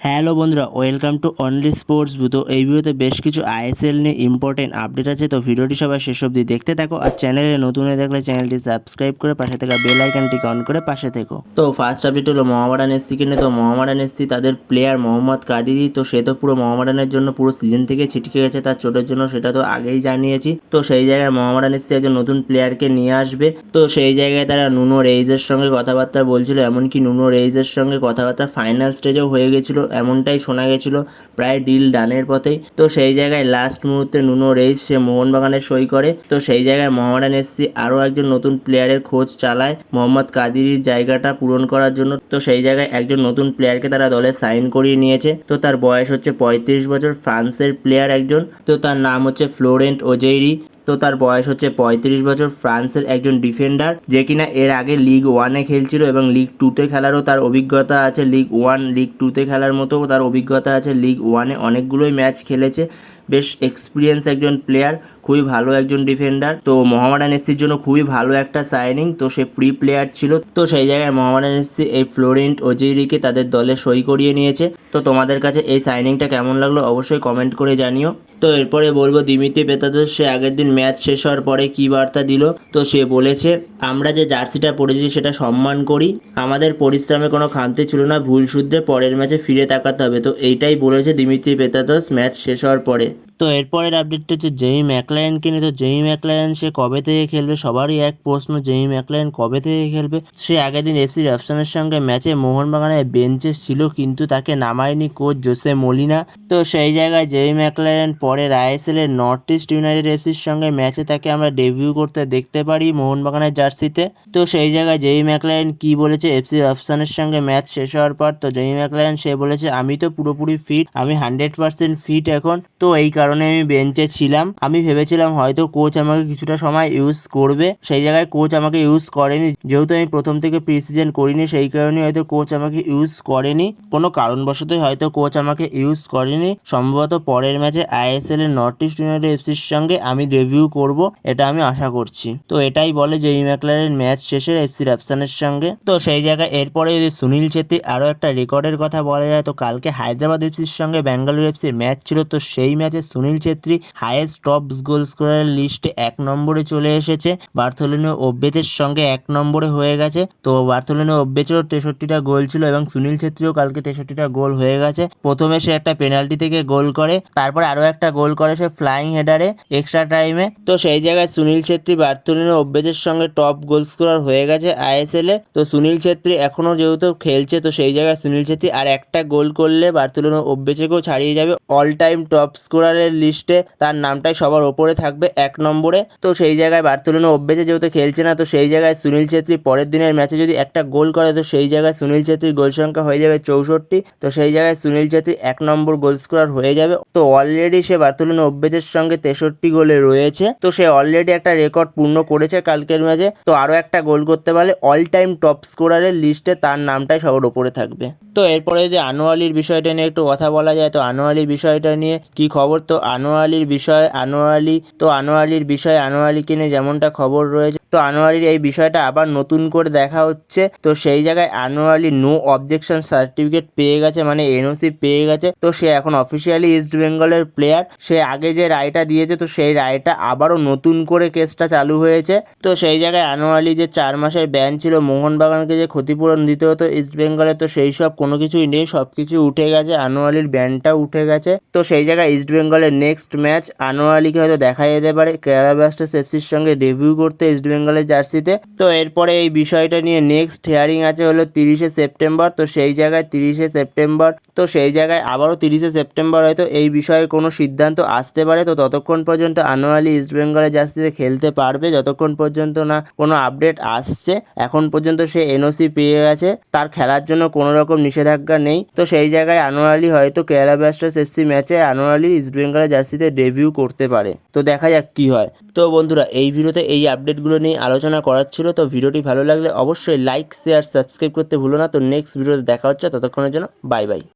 Hello বন্ধুরা, welcome to only sports তো এই ভিডিওতে বেশ কিছু আইএসএল নিয়ে ইম্পর্টেন্ট আপডেট আছে। তো ভিডিওটি সবাই শেষ অবধি দেখতে থাকো আর চ্যানেলে নতুন হয়ে থাকলে চ্যানেলটি সাবস্ক্রাইব করে পাশে থাকা বেল আইকনটিকে অন করে পাশে থেকো। তো ফার্স্ট আপডেট হলো মোহামেডান এসসিকে নিয়ে তো মোহামেডান এসসি তাদের প্লেয়ার মোহাম্মদ কাদিরি তো সে তো পুরো মোহামেডানের জন্য পুরো সিজন থেকে ছিটকে গেছে তার চোটের জন্য, সেটা তো আগেই জানিয়েছি। তো সেই জায়গায় মোহামেডান এসসি একজন নতুন প্লেয়ারকে নিয়ে আসবে। তো সেই জায়গায় তারা নুনো রেইজের সঙ্গে কথাবার্তা বলছিল, এমনকি নুনো রেইজের সঙ্গে কথাবার্তা ফাইনাল স্টেজেও হয়ে গেছিল। এমনটাই শোনা গেছিল প্রায় ডিল ডানের পথেই। তো সেই জায়গায় লাস্ট মুহূর্তে নুনো রেইজ সে মোহনবাগানে সই করে। তো সেই জায়গায় মোহামেডান এসসি আরও একজন নতুন প্লেয়ারের খোঁজ চালায় মোহাম্মদ কাদিরির জায়গাটা পূরণ করার জন্য। তো সেই জায়গায় একজন নতুন প্লেয়ারকে তারা দলে সাইন করিয়ে নিয়েছে। তো তার বয়স হচ্ছে পঁয়ত্রিশ বছর, ফ্রান্সের প্লেয়ার একজন। তো তার নাম হচ্ছে ফ্লোরেন্ট ওজেইরি। তো তার বয়স হচ্ছে পঁয়ত্রিশ বছর। ফ্রান্সের একজন ডিফেন্ডার যে কিনা এর আগে লিগ ওয়ানে খেলছিল এবং লিগ টুতে খেলারও তার অভিজ্ঞতা আছে। লিগ ওয়ান লিগ টুতে খেলার মতো তার অভিজ্ঞতা আছে। লিগ ওয়ানে অনেকগুলোই ম্যাচ খেলেছে। বেশ এক্সপিরিয়েন্স একজন প্লেয়ার খুবই ভালো একজন ডিফেন্ডার তো মোহামেডান এসসির জন্য খুবই ভালো একটা সাইনিং তো সে ফ্রি প্লেয়ার ছিল। তো সেই জায়গায় মোহামেডান এসসি এই ফ্লোরেন্ট ওজেরিকে তাদের দলে সই করিয়ে নিয়েছে। তো তোমাদের কাছে এই সাইনিংটা কেমন লাগল অবশ্যই কমেন্ট করে জানিও। তো এরপরে বলব দিমিত্রি পেতাদোস সে আগের দিন ম্যাচ শেষ হওয়ার পরে কি বার্তা দিল? তো সে বলেছে, আমরা যে জার্সিটা পরেছি সেটা সম্মান করি। আমাদের পরিশ্রমে কোনো খামতি ছিল না। ভুল শুদ্ধে পরের ম্যাচে ফিরে তাকাতে হবে। তো এইটাই বলেছে দিমিত্রি পেতাদোস ম্যাচ শেষ হওয়ার পরে। তো এরপরের আপডেটটা হচ্ছে জেই ম্যাকলারেনকে নিয়ে। তো জেই ম্যাকলারেন সে কবে থেকে খেলবে? সবারই এক প্রশ্ন জেই ম্যাকলারেন কবে থেকে খেলবে? সে আগের দিন এফসি রাফসানের সঙ্গে ম্যাচে মোহনবাগানের বেঞ্চে ছিল, কিন্তু তাকে নামায়নি কোচ জোসে মলিনা তো সেই জায়গায় জেই ম্যাকলারেন পরের আইএসএল এর নর্থ ইস্ট ইউনাইটেড এফসির সঙ্গে ম্যাচে তাকে আমরা ডেবিউ করতে দেখতে পারি মোহনবাগানের জার্সিতে। তো সেই জায়গায় জেই ম্যাকলারেন কি বলেছে? এফসি রাফসানের সঙ্গে ম্যাচ শেষ হওয়ার পর তো জেই ম্যাকলারেন সে বলেছে, আমি তো পুরোপুরি ফিট আমি হান্ড্রেড পার্সেন্ট ফিট এখন। তো এই কারণে আমি বেঞ্চে ছিলাম। আমি ভেবেছিলাম হয়তো কোচ আমাকে কিছুটা সময় ইউজ করবে। সেই জায়গায় কোচ আমাকে ইউজ করেনি। যেহেতু আমি প্রথম থেকে প্রিসিজন করিনি, সেই কারণে হয়তো কোচ আমাকে ইউজ করেনি। কোনো কারণবশতই হয়তো কোচ আমাকে ইউজ করেনি। সম্ভবত পরের ম্যাচে আইএসএল এর নর্থ ইস্ট ইউনাইটেড এফসির সঙ্গে আমি রিভিউ করব, এটা আমি আশা করছি। তো এটাই বলে যে ম্যাকলারের ম্যাচ শেষে এফসি রাফসানের সঙ্গে। তো সেই জায়গায় এরপরে যদি সুনীল ছেত্রী আরও একটা রেকর্ডের কথা বলা যায়, তো কালকে হায়দ্রাবাদ এফসির সঙ্গে ব্যাঙ্গালোর এফসির ম্যাচ ছিল, তো সেই ম্যাচে Sunil Chhetri highest top goal স্কোরারের লিস্টে এক নম্বরে চলে এসেছে। বার্থোলিনো ওব্বেচের সঙ্গে এক নম্বরে হয়ে গেছে। তো বার্থোলিনো ওব্বেচেরও তেষট্টিটা গোল ছিল এবং সুনীল ছেত্রীও কালকে তেষট্টিটা গোল হয়ে গেছে। প্রথমে সে একটা পেনাল্টি থেকে গোল করে, তারপরে আরও একটা গোল করে সে ফ্লাইং হেডারে এক্সট্রা টাইমে তো সেই জায়গায় সুনীল ছেত্রী বার্থোলিনো ওব্বেচের সঙ্গে টপ গোল স্কোরার হয়ে গেছে আইএসএল এ। তো সুনীল ছেত্রী এখনও যেহেতু খেলছে, তো সেই জায়গায় সুনীল ছেত্রী আর একটা গোল করলে বার্থোলিনো ওব্বেচেকেও ছাড়িয়ে যাবে। অল টাইম টপ স্কোরারের লিস্টে তার নামটাই সবার ওপরে থাকবে এক নম্বরে। তো সেই জায়গায় বার্থোলিনো অভ্যেসে যেহেতু খেলছে না, তো সেই জায়গায় সুনীল ছেত্রী পরের দিনের ম্যাচে যদি একটা গোল করে, তো সেই জায়গায় সুনীল ছেত্রীর গোল সংখ্যা হয়ে যাবে চৌষট্টি। তো সেই জায়গায় সুনীল ছেত্রী এক নম্বর গোল স্কোরার হয়ে যাবে। তো অলরেডি সে বার্থোলিনো অভ্যেসের সঙ্গে তেষট্টি গোলে রয়েছে। তো সে অলরেডি একটা রেকর্ড পূর্ণ করেছে কালকের ম্যাচে তো আরও একটা গোল করতে পারলে অল টাইম টপ স্কোরারের লিস্টে তার নামটাই সবার ওপরে থাকবে। তো এরপরে যদি আনোয়ালির বিষয়টা নিয়ে একটু কথা বলা যায়, তো আনোয়ালির বিষয়টা নিয়ে কি খবর? তো আনোয়ালির বিষয়ে আনোয়ালি, তো আনোয়ালির বিষয়ে আনোয়ালিকে নিয়ে যেমনটা খবর রয়েছে, তো আনোয়ারির এই বিষয়টা আবার নতুন করে দেখা হচ্ছে, তো সেই জায়গায় আনোয়ালি নো অবজেকশন সার্টিফিকেট পেয়ে গেছে মানে এনওসি পেয়ে গেছে, তো সে এখন অফিসিয়ালি ইস্ট বেঙ্গলের প্লেয়ার সে আগে যে রায়টা দিয়েছে, তো সেই রায়টা আবারও নতুন করে কেসটা চালু হয়েছে, তো সেই জায়গায় আনোয়ালি যে চার মাসের ব্যান ছিল, মোহনবাগানকে যে ক্ষতিপূরণ দিতে হতো ইস্ট বেঙ্গলে তো সেই সব কোনো কিছুই নেই সব কিছু উঠে গেছে, আনোয়ালির ব্যানটাও উঠে গেছে, তো সেই জায়গায় ইস্ট বেঙ্গলের নেক্সট ম্যাচ আনোয়ালিকে হয়তো দেখা যেতে পারে। কেরালা ব্লাস্টার্স এফসির সঙ্গে ডেবিউ করতে ইস্ট বেঙ্গলের জার্সিতে তো এরপরে এই বিষয়টা নিয়ে নেক্সট হেয়ারিং আছে হলো তিরিশে সেপ্টেম্বর তো সেই জায়গায় তিরিশে সেপ্টেম্বর তো সেই জায়গায় আবারও তিরিশে সেপ্টেম্বর হয়তো এই বিষয়ে কোনো সিদ্ধান্ত আসতে পারে। তো ততক্ষণ পর্যন্ত আনোয়ালি ইস্ট বেঙ্গলের জার্সিতে খেলতে পারবে, যতক্ষণ পর্যন্ত না কোনো আপডেট আসছে। এখন পর্যন্ত সে এনওসি পেয়ে গেছে, তার খেলার জন্য কোনো রকম নিষেধাজ্ঞা নেই। তো সেই জায়গায় আনোয়ালি হয়তো কেরালা ব্লাস্টার্স এফসি ম্যাচে আনোয়ালি ইস্ট বেঙ্গলের জার্সিতে ডেবিউ করতে পারে। তো দেখা যাক কি হয়। তো বন্ধুরা, এই ভিডিওতে এই আপডেটগুলো নিয়ে আলোচনা করার ছিল। তো ভিডিওটি ভালো লাগলে অবশ্যই লাইক শেয়ার সাবস্ক্রাইব করতে ভুলো না। তো নেক্সট ভিডিওতে দেখা হচ্ছে। ততক্ষণের জন্য বাই বাই